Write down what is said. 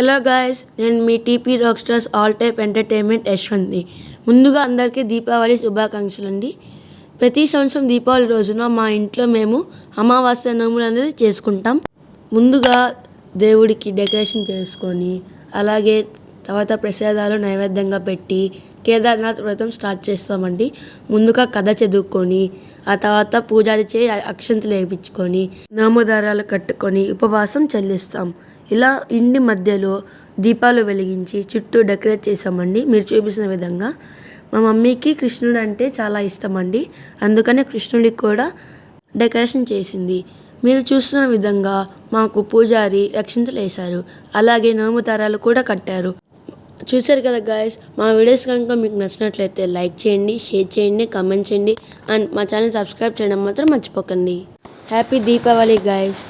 Hello guys నేను మీ TP rock stars all type entertainment యశ్వంత్ని. ముందుగా అందరికీ దీపావళి శుభాకాంక్షలు అండి ప్రతి సంవత్సరం దీపావళి రోజున మా ఇంట్లో మేము అమావాస్య నోములు అనేది చేసుకుంటాం. ముందుగా దేవుడికి డెకరేషన్ చేసుకొని అలాగే తర్వాత ప్రసాదాలు నైవేద్యంగా పెట్టి కేదార్నాథ్ వ్రతం స్టార్ట్ చేస్తామండి. ముందుగా కథ చదువుకొని ఆ తర్వాత పూజారి చేయి అక్షంతలు వేయించుకొని నామదారాలు కట్టుకొని ఉపవాసం చెల్లిస్తాం. ఇలా ఇంటి మధ్యలో దీపాలు వెలిగించి చుట్టూ డెకరేట్ చేసామండి మీరు చూపిస్తున్న విధంగా. మా మమ్మీకి కృష్ణుడు అంటే చాలా ఇష్టం అండి అందుకనే కృష్ణుడికి కూడా డెకరేషన్ చేసింది. మీరు చూస్తున్న విధంగా మాకు పూజారి రక్షింతలు వేశారు అలాగే నోముతారాలు కూడా కట్టారు. చూశారు కదా గాయస్ మా వీడియోస్ కనుక మీకు నచ్చినట్లయితే లైక్ చేయండి షేర్ చేయండి కామెంట్ చేయండి. అండ్ మా ఛానల్ సబ్స్క్రైబ్ చేయడం మాత్రం మర్చిపోకండి. Happy Deepavali guys